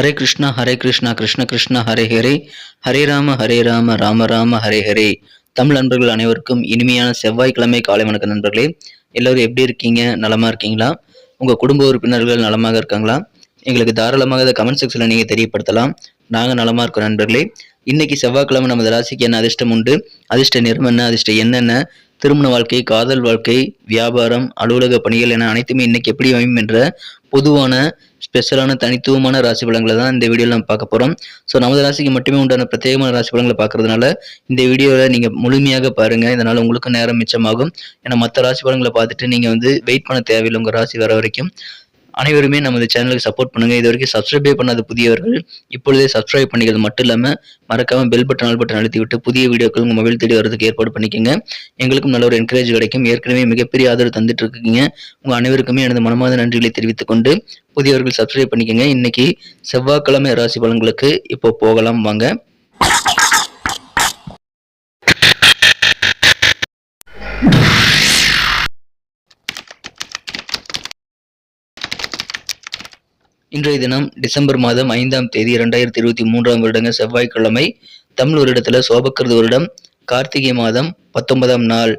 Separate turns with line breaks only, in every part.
ஹரே கிருஷ்ணா ஹரே கிருஷ்ணா கிருஷ்ண கிருஷ்ணா ஹரே ஹரே. ஹரே ராம ஹரே ராம ராம ராம ஹரே ஹரே. தமிழ் நண்பர்கள் அனைவருக்கும் இனிமையான செவ்வாய்க்கிழமை காலை வணக்க நண்பர்களே. எல்லோரும் எப்படி இருக்கீங்க? நலமா இருக்கீங்களா? உங்க குடும்ப உறுப்பினர்கள் நலமாக இருக்காங்களா? எங்களுக்கு தாராளமாக அதை கமெண்ட் செக்ஷனில் நீங்கள் தெரியப்படுத்தலாம். நாங்கள் நலமா இருக்கோம் நண்பர்களே. இன்னைக்கு செவ்வாய்க்கிழமை நமது ராசிக்கு என்ன அதிர்ஷ்டம் உண்டு? அதிர்ஷ்ட நிறம் என்ன அதிர்ஷ்டம் என்னென்ன? திருமண வாழ்க்கை காதல் வாழ்க்கை வியாபாரம் அலுவலக பணிகள் என அனைத்துமே இன்னைக்கு எப்படி அமையும் என்ற பொதுவான ஸ்பெஷலான தனித்துவமான ராசி பலன்களை தான் இந்த வீடியோவில் நம்ம பார்க்க போகிறோம் ஸோ நமது ராசிக்கு மட்டுமே உண்டான பிரத்யேகமான ராசி பலன்களை பார்க்கறதுனால இந்த வீடியோவில் நீங்கள் முழுமையாக பாருங்கள் இதனால் உங்களுக்கு நேரம் மிச்சமாகும். ஏன்னா மற்ற ராசி பலன்களை பார்த்துட்டு நீங்கள் வந்து வெயிட் பண்ண தேவையில்லை உங்கள் ராசி வர வரைக்கும். அனைவருமே நமது சேனலுக்கு சப்போர்ட் பண்ணுங்க. இது வரைக்கும் சப்ஸ்கிரைபே பண்ணாத புதியவர்கள் இப்பொழுதே சப்ஸ்கிரைப் பண்ணிக்கிறது மட்டும் இல்லாமல் மறக்காம பெல் பட்டன் ஆல் பட்டன் அழுத்தி விட்டு புதிய வீடியோக்கள் உங்கள் மொபைல் தேடி வரதுக்கு ஏற்பாடு பண்ணிக்கோங்க. எங்களுக்கும் நல்ல ஒரு என்கரேஜ் கிடைக்கும். ஏற்கனவே மிகப்பெரிய ஆதரவு தந்துட்டு இருக்கீங்க. உங்கள் அனைவருக்குமே எனது மனமார்ந்த நன்றிகளை தெரிவித்துக் கொண்டு புதியவர்கள் சப்ஸ்கிரைப் பண்ணிக்கோங்க. இன்னைக்கு செவ்வாய்க்கிழமை ராசி பலன்களுக்கு இப்போ போகலாம். வாங்க. இன்றைய தினம் டிசம்பர் மாதம் ஐந்தாம் தேதி இரண்டாயிரத்தி இருபத்தி மூன்றாம் வருடங்க செவ்வாய்க்கிழமை தமிழ் வருடத்தில் சோபக்கிருது வருடம் கார்த்திகை மாதம் பத்தொன்பதாம் நாள்.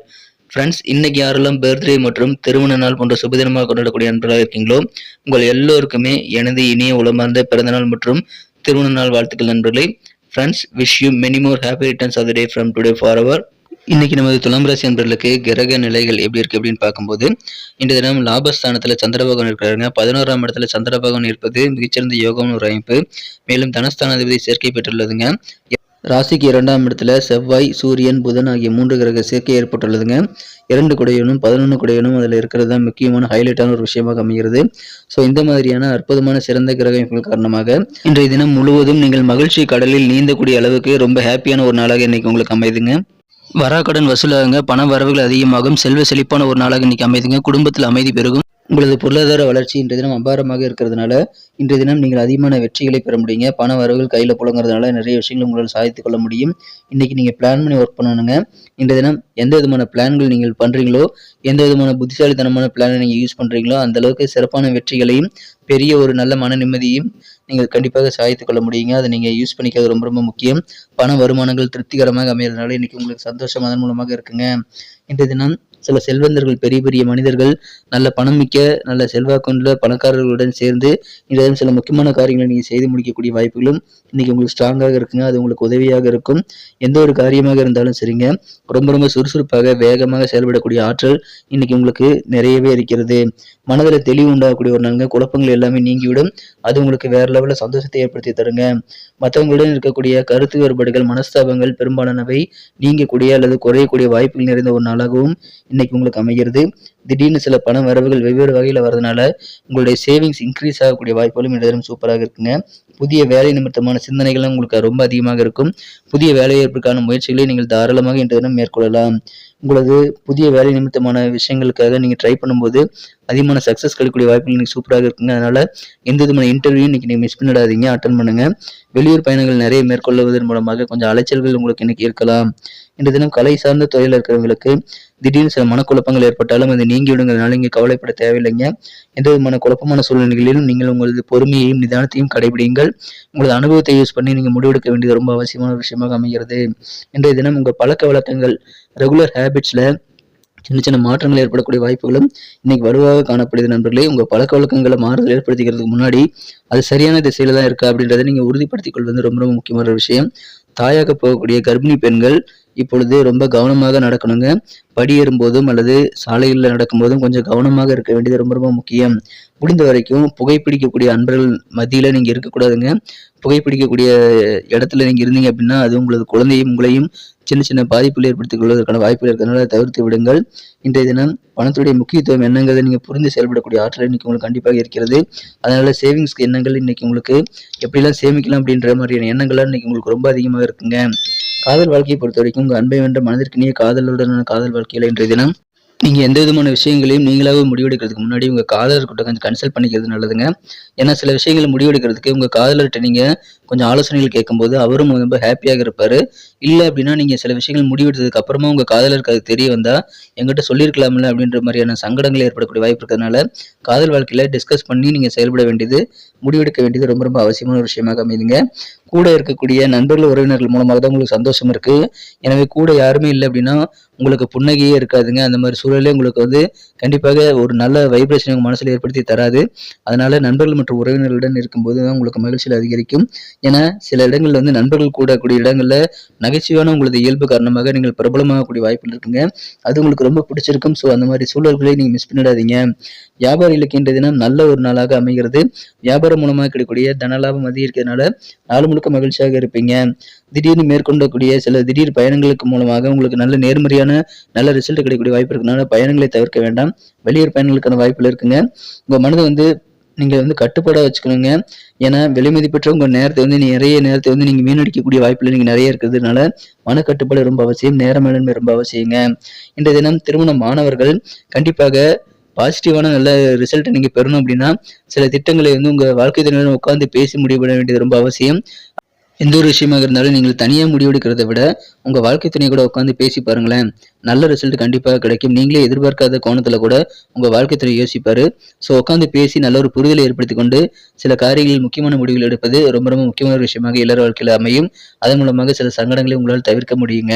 ஃப்ரெண்ட்ஸ் இன்னைக்கு யாரெல்லாம் பர்த்டே மற்றும் திருமண நாள் போன்ற சுபதினமாக கொண்டாடக்கூடிய நண்பர்களாக இருக்கீங்களோ உங்கள் எல்லோருக்குமே எனது இனிய உளமார்ந்த பிறந்தநாள் மற்றும் திருமண நாள் வாழ்த்துக்கள் நண்பர்களே. Friends wish you many more happy returns of the day from today for அவர் இன்னைக்கு நமது துலாம் ராசி நண்பர்களுக்கு கிரக நிலைகள் எப்படி இருக்கு அப்படின்னு பார்க்கும்போது இன்று தினம் லாபஸ்தானத்தில் சந்திரபகவான் இருக்கிறாருங்க. பதினோராம் இடத்துல சந்திரபகவான் இருப்பது மிகச்சிறந்த யோகம்னு ஒரு அமைப்பு. மேலும் தனஸ்தானாதிபதி சேர்க்கை பெற்றுள்ளதுங்க. ராசிக்கு இரண்டாம் இடத்துல செவ்வாய் சூரியன் புதன் ஆகிய மூன்று கிரக சேர்க்கை ஏற்பட்டுள்ளதுங்க. இரண்டு குடையனும் பதினொன்று குடையனும் அதில் இருக்கிறது தான் முக்கியமான ஹைலைட்டான ஒரு விஷயமாக அமைகிறது. ஸோ இந்த மாதிரியான அற்புதமான சிறந்த கிரக அமைப்புகள் காரணமாக இன்றைய தினம் முழுவதும் நீங்கள் மகிழ்ச்சி கடலில் நீந்தக்கூடிய அளவுக்கு ரொம்ப ஹாப்பியான ஒரு நாளாக இன்னைக்கு உங்களுக்கு அமையுதுங்க வராக்கடன் வசூலாகுங்க. பண வரவுகள் அதிகமாகும். செல்வ செழிப்பான ஒரு நாளாக இன்னைக்கு அமைதுங்க. குடும்பத்தில் அமைதி பெருகும். உங்களது பொருளாதார வளர்ச்சி இன்றைய தினம் அபாரமாக இருக்கிறதுனால இன்றைய தினம் நீங்கள் அதிகமான வெற்றிகளை பெற முடியுங்க. பண வரவுகள் கையில் புழங்குறதுனால நிறைய விஷயங்கள் உங்களால் சாதித்துக் கொள்ள முடியும். இன்னைக்கு நீங்கள் பிளான் பண்ணி ஒர்க் பண்ணணுங்க. இன்றைய தினம் எந்த விதமான பிளான்கள் நீங்கள் பண்ணுறீங்களோ எந்த விதமான புத்திசாலித்தனமான பிளானை நீங்கள் யூஸ் பண்ணுறீங்களோ அந்த அளவுக்கு சிறப்பான வெற்றிகளையும் பெரிய ஒரு நல்ல மன நிம்மதியும் நீங்கள் கண்டிப்பாக சாதித்துக் கொள்ள முடியுங்க. அதை நீங்கள் யூஸ் பண்ணிக்கிறது ரொம்ப ரொம்ப முக்கியம். பண வருமானங்கள் திருப்திகரமாக அமைகிறதுனால இன்னைக்கு உங்களுக்கு சந்தோஷம் அதன் மூலமாக இருக்குங்க. இன்றைய தினம் சில செல்வந்தர்கள் பெரிய பெரிய மனிதர்கள் நல்ல பணம் மிக்க நல்ல செல்வாக்குள்ள பணக்காரர்களுடன் சேர்ந்து இதன் சில முக்கியமான காரியங்களை நீங்கள் செய்து முடிக்கக்கூடிய வாய்ப்புகளும் இன்னைக்கு உங்களுக்கு ஸ்ட்ராங்காக இருக்குங்க. அது உங்களுக்கு உதவியாக இருக்கும். எந்த ஒரு காரியமாக இருந்தாலும் சரிங்க. ரொம்ப ரொம்ப சுறுசுறுப்பாக வேகமாக செயல்படக்கூடிய ஆற்றல் இன்னைக்கு உங்களுக்கு நிறையவே இருக்கிறது. மனதில் தெளிவு உண்டாகக்கூடிய ஒரு நாளுங்க. குழப்பங்கள் எல்லாமே நீங்கிவிடும். அது உங்களுக்கு வேற லெவலில் சந்தோஷத்தை ஏற்படுத்தி தருங்க. மற்றவங்களுடன் இருக்கக்கூடிய கருத்து வேறுபாடுகள் மனஸ்தாபங்கள் பெரும்பாலானவை நீங்கக்கூடிய அல்லது குறையக்கூடிய வாய்ப்புகள் நிறைந்த ஒரு நாளாகவும் இன்னைக்கு உங்களுக்கு அமைகிறது. திடீர்னு சில பண வரவுகள் வெவ்வேறு வகையில் வரதுனால உங்களுடைய சேவிங்ஸ் இன்க்ரீஸ் ஆகக்கூடிய வாய்ப்புகளும் இந்த தினம் சூப்பராக இருக்குங்க. புதிய வேலை நிமித்தமான சிந்தனைகளும் உங்களுக்கு ரொம்ப அதிகமாக இருக்கும். புதிய வேலைவாய்ப்புக்கான முயற்சிகளை நீங்கள் தாராளமாக இன்றைய தினம் மேற்கொள்ளலாம். உங்களது புதிய வேலை நிமித்தமான விஷயங்களுக்காக நீங்கள் ட்ரை பண்ணும்போது அதிகமான சக்ஸஸ் கிடைக்கக்கூடிய வாய்ப்புகள் நீங்கள் சூப்பராக இருக்குங்க. அதனால் எந்த விதமான இன்டர்வியூ இன்றைக்கி நீங்கள் மிஸ் பண்ணிடாதீங்க. அட்டன் பண்ணுங்கள் வெளியூர் பயணங்கள் நிறைய மேற்கொள்வதன் மூலமாக கொஞ்சம் அலைச்சல்கள் உங்களுக்கு இன்றைக்கி இருக்கலாம். இன்று தினம் கலை சார்ந்த துறையில் இருக்கிறவங்களுக்கு திடீர்னு சில மனக்குழப்பங்கள் ஏற்பட்டாலும் அது நீங்கி விடுங்கிறதுனால இங்கே கவலைப்பட தேவையில்லைங்க. எந்த விதமான குழப்பமான சூழ்நிலைகளிலும் நீங்கள் உங்களது பொறுமையையும் நிதானத்தையும் கடைபிடிங்கள் உங்களது அனுபவத்தை யூஸ் பண்ணி நீங்கள் முடிவெடுக்க வேண்டியது ரொம்ப அவசியமான விஷயமாக அமைகிறது. இன்றைய தினம் உங்கள் பழக்க வழக்கங்கள் ரெகுலர் ஹேபிட்ஸில் சின்ன சின்ன மாற்றங்கள் ஏற்படக்கூடிய வாய்ப்புகளும் இன்னைக்கு வலுவாக காணப்படுது நண்பர்களே. உங்கள் பழக்க வழக்கங்களை மாறுதல் ஏற்படுத்திக்கிறதுக்கு முன்னாடி அது சரியான திசையில தான் இருக்கா அப்படின்றத நீங்கள் உறுதிப்படுத்திக் கொள்வது ரொம்ப ரொம்ப முக்கியமான விஷயம். தாயாக போகக்கூடிய கர்ப்பிணி பெண்கள் இப்பொழுது ரொம்ப கவனமாக நடக்கணுங்க. படியேறும் போதும் அல்லது சாலைகளில் நடக்கும்போதும் கொஞ்சம் கவனமாக இருக்க வேண்டியது ரொம்ப ரொம்ப முக்கியம். முடிந்த வரைக்கும் புகைப்பிடிக்கக்கூடிய அன்பர்கள் மத்தியில் நீங்கள் இருக்கக்கூடாதுங்க. புகைப்பிடிக்கக்கூடிய இடத்துல நீங்கள் இருந்தீங்க அப்படின்னா அது உங்களது குழந்தையும் உங்களையும் சின்ன சின்ன பாதிப்புகள் ஏற்படுத்திக் கொள்வதற்கான வாய்ப்புகள் இருக்கிறதுனால தவிர்த்து விடுங்கள். இன்றைய தினம் பணத்துடைய முக்கியத்துவம் என்னங்கிறத நீங்கள் புரிந்து செயல்படக்கூடிய ஆற்றல் இன்னைக்கு உங்களுக்கு கண்டிப்பாக இருக்கிறது. அதனால சேவிங்ஸ்க்கு எண்ணங்கள் இன்னைக்கு உங்களுக்கு எப்படிலாம் சேமிக்கலாம் அப்படின்ற மாதிரியான எண்ணங்கள்லாம் இன்னைக்கு உங்களுக்கு ரொம்ப அதிகமாக இருக்குங்க. காதல் வாழ்க்கையை பொறுத்த வரைக்கும் உங்கள் அன்பை வென்ற மனதிற்கினிய காதலுடனான காதல் வாழ்க்கையில் இன்றைய தினம் நீங்கள் எந்த விதமான விஷயங்களையும் நீங்களாகவே முடிவெடுக்கிறதுக்கு முன்னாடி உங்கள் காதலர்கிட்ட கொஞ்சம் கன்சல்ட் பண்ணிக்கிறது நல்லதுங்க. ஏன்னா சில விஷயங்களை முடிவெடுக்கிறதுக்கு உங்கள் காதலர்கிட்ட நீங்கள் கொஞ்சம் ஆலோசனைகள் கேட்கும்போது அவரும் ரொம்ப ஹாப்பியாக இருப்பார். இல்லை அப்படின்னா நீங்கள் சில விஷயங்கள் முடிவெடுத்ததுக்கு அப்புறமா உங்கள் காதலருக்கு அது தெரிய வந்தால் எங்கிட்ட சொல்லியிருக்கலாம்ல அப்படின்ற மாதிரியான சங்கடங்கள் ஏற்படக்கூடிய வாய்ப்பு இருக்கிறதுனால காதல் வாழ்க்கையில் டிஸ்கஸ் பண்ணி நீங்கள் செயல்பட வேண்டியது முடிவெடுக்க வேண்டியது ரொம்ப ரொம்ப அவசியமான ஒரு விஷயமாக அமைதுங்க கூட இருக்கக்கூடிய நண்பர்கள் உறவினர்கள் மூலமாக தான் உங்களுக்கு சந்தோஷம் இருக்கு. எனவே கூட யாருமே இல்லை அப்படின்னா உங்களுக்கு புன்னகையே இருக்காதுங்க. அந்த மாதிரி சூழலே உங்களுக்கு வந்து கண்டிப்பாக ஒரு நல்ல வைப்ரேஷன் உங்கள் மனசில் ஏற்படுத்தி தராது. அதனால நண்பர்கள் மற்றும் உறவினர்களுடன் இருக்கும்போது தான் உங்களுக்கு மகிழ்ச்சியில் அதிகரிக்கும். ஏன்னா சில இடங்கள்ல வந்து நண்பர்கள் கூடக்கூடிய இடங்களில் நகைச்சுவையான உங்களது இயல்பு காரணமாக நீங்கள் பிரபலமாகக்கூடிய வாய்ப்புகள் இருக்குங்க. அது உங்களுக்கு ரொம்ப பிடிச்சிருக்கும். ஸோ அந்த மாதிரி சூழல்களை நீங்கள் மிஸ் பண்ணிடாதீங்க. வியாபார இன்றைய தினம் நல்ல ஒரு நாளாக அமைகிறது. வியாபாரம் மூலமாக கிடைக்கக்கூடிய தனலாபம் அதிகரிக்கிறதுனால நாள் முழுக்க மகிழ்ச்சியாக இருப்பீங்க. திடீர்னு மேற்கொள்ளக்கூடிய சில திடீர் பயணங்களுக்கு மூலமாக உங்களுக்கு நல்ல நேர்மறையான நல்ல ரிசல்ட் கிடைக்கக்கூடிய வாய்ப்பு இருக்கிறதுனால பயணங்களை தவிர்க்க வேண்டாம். வெளியூர் பயணங்களுக்கான வாய்ப்புகள் இருக்குங்க. உங்க மனதை வந்து நீங்க வந்து கட்டுப்பாடாக வச்சுக்கணுங்க. ஏன்னா விலை பெற்ற உங்க நேரத்தை வந்து நிறைய நேரத்தை வந்து நீங்க வீணடிக்கக்கூடிய வாய்ப்பில் நீங்க நிறைய இருக்கிறதுனால மன கட்டுப்பாடு ரொம்ப அவசியம் நேர மேலாண்மை ரொம்ப அவசியங்க. இன்றைய தினம் திருமண மாணவர்கள் கண்டிப்பாக பாசிட்டிவான நல்ல ரிசல்ட்டை நீங்கள் பெறணும் அப்படின்னா சில திட்டங்களை வந்து உங்கள் வாழ்க்கை தினம் உட்காந்து பேசி முடிவுபட வேண்டியது ரொம்ப அவசியம். எந்த ஒரு விஷயமாக இருந்தாலும் நீங்கள் தனியாக முடிவெடுக்கிறத விட உங்கள் வாழ்க்கை துணை கூட உட்காந்து பேசி பாருங்களேன். நல்ல ரிசல்ட் கண்டிப்பாக கிடைக்கும். நீங்களே எதிர்பார்க்காத கோணத்தில் கூட உங்கள் வாழ்க்கை துணை யோசிப்பார். ஸோ உட்காந்து பேசி நல்ல ஒரு புரிதலை ஏற்படுத்தி கொண்டு சில காரியங்களில் முக்கியமான முடிவுகள் எடுப்பது ரொம்ப ரொம்ப முக்கியமான ஒரு விஷயமாக எல்லார் வாழ்க்கையில் அமையும். அதன் மூலமாக சில சங்கடங்களை உங்களால் தவிர்க்க முடியுங்க.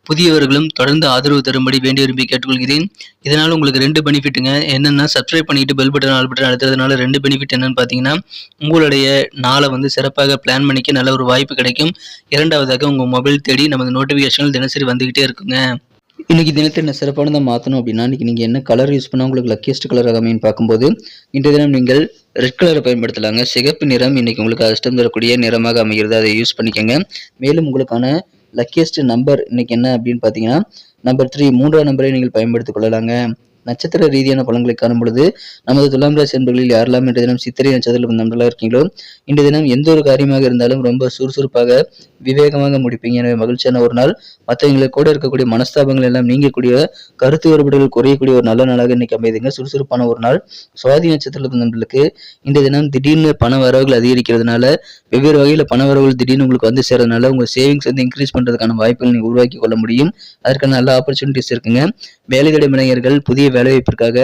புதியவர்களும் தொடர்ந்து ஆதரவு தரும்படி வேண்டி விரும்பி கேட்டுக்கொள்கிறேன். இதனால் உங்களுக்கு ரெண்டு பெனிஃபிட்டுங்க என்னென்னா சப்ஸ்கிரைப் பண்ணிட்டு பெல் பட்டன் ஆல் பட்டன் அழுத்துறதுனால ரெண்டு பெனிஃபிட் என்னன்னு பார்த்தீங்கன்னா உங்களுடைய நாளை வந்து சிறப்பாக பிளான் பண்ணிக்க நல்ல ஒரு வாய்ப்பு கிடைக்கும். இரண்டாவதாக உங்கள் மொபைல் தேடி நமது நோட்டிஃபிகேஷன்கள் தினசரி வந்துகிட்டே இருக்குங்க. இன்றைக்கி தினத்தை என்ன சிறப்பானதாக மாற்றணும் அப்படின்னா இன்றைக்கி நீங்கள் என்ன கலர் யூஸ் பண்ணால் உங்களுக்கு லக்கியஸ்ட் கலர் அமைன்னு பார்க்கும்போது இன்றைய தினம் நீங்கள் ரெட் கலரை பயன்படுத்தலாங்க. சிகப்பு நிறம் இன்றைக்கி உங்களுக்கு அதிர்ஷ்டம் தரக்கூடிய நிறமாக அமைகிறது. அதை யூஸ் பண்ணிக்கோங்க. மேலும் உங்களுக்கான லக்கியஸ்ட் நம்பர் இன்னைக்கு என்ன அப்படின்னு பார்த்தீங்கன்னா நம்பர் த்ரீ மூன்றாம் நம்பரை நீங்கள் பயன்படுத்திக் கொள்ளலாங்க. நட்சத்திர ரீதியான பலன்களை காணும் பொழுது நமது துலாம் ராசி என்பர்களில் யாரெல்லாம் இன்றைய தினம் சித்திரை நட்சத்திரத்தில் நம்பலாக இருக்கீங்களோ இன்றைய தினம் எந்த ஒரு காரியமாக இருந்தாலும் ரொம்ப சுறுசுறுப்பாக விவேகமாக முடிப்பீங்க. எனவே மகிழ்ச்சியான ஒரு நாள். மற்றவங்களுக்கு கூட இருக்கக்கூடிய மனஸ்தாபங்கள் எல்லாம் நீங்கக்கூடிய கருத்து வேறுபாடுகள் குறையக்கூடிய ஒரு நல்ல நாளாக இன்னைக்கு அமைதிங்க. சுறுசுறுப்பான ஒரு நாள். சுவாதி நட்சத்திரத்தில் நண்பர்களுக்கு இன்றைய தினம் திடீர்னு பண வரவுகள் அதிகரிக்கிறதுனால வெவ்வேறு வகையில் பண வரவுகள் திடீர்னு உங்களுக்கு வந்து சேர்றதுனால உங்கள் சேவிங்ஸ் வந்து இன்க்ரீஸ் பண்ணுறதுக்கான வாய்ப்புகள் நீங்கள் உருவாக்கி கொள்ள முடியும். அதற்கான நல்ல ஆப்பர்ச்சுனிட்டிஸ் இருக்குங்க. வேலை தேடும் இளைஞர்கள் புதிய வேலைவாய்ப்பிற்காக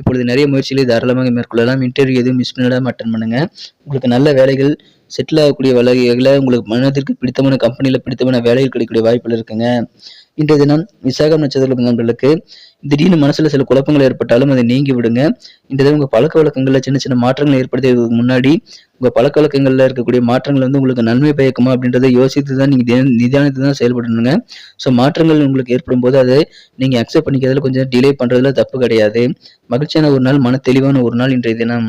இப்பொழுது நிறைய முயற்சிகளை தாராளமாக மேற்கொள்ளலாம். இன்டர்வியூ எதுவும் மிஸ் பண்ணிடாமல் அட்டன் பண்ணுங்க. உங்களுக்கு நல்ல வேலைகள் செட்டில் ஆகக்கூடிய வேலைகளை உங்களுக்கு மனதிற்கு பிடித்தமான கம்பெனியில் பிடித்தமான வேலைகள் கிடைக்கக்கூடிய வாய்ப்புகள் இருக்குங்க. இன்றைய தினம் விசாகம் நட்சத்திரம் உங்களுக்கு திடீர்னு மனசுல சில குழப்பங்கள் ஏற்பட்டாலும் அதை நீங்கி விடுங்க. இந்த தினம் உங்க பழக்க வழக்கங்கள்ல சின்ன சின்ன மாற்றங்கள் ஏற்படுத்துவதற்கு முன்னாடி உங்க பழக்க வழக்கங்கள்ல இருக்கக்கூடிய மாற்றங்கள் வந்து உங்களுக்கு நன்மை பயக்குமா அப்படின்றத யோசித்து தான் நீங்க தினம் நிதானித்து தான் செயல்படணுங்க. ஸோ மாற்றங்கள் உங்களுக்கு ஏற்படும் போது அதை நீங்க அக்செப்ட் பண்ணிக்கிறதுல கொஞ்சம் டிலே பண்றதுல தப்பு கிடையாது. மகிழ்ச்சியான ஒரு நாள் மன தெளிவான ஒரு நாள் இன்றைய தினம்.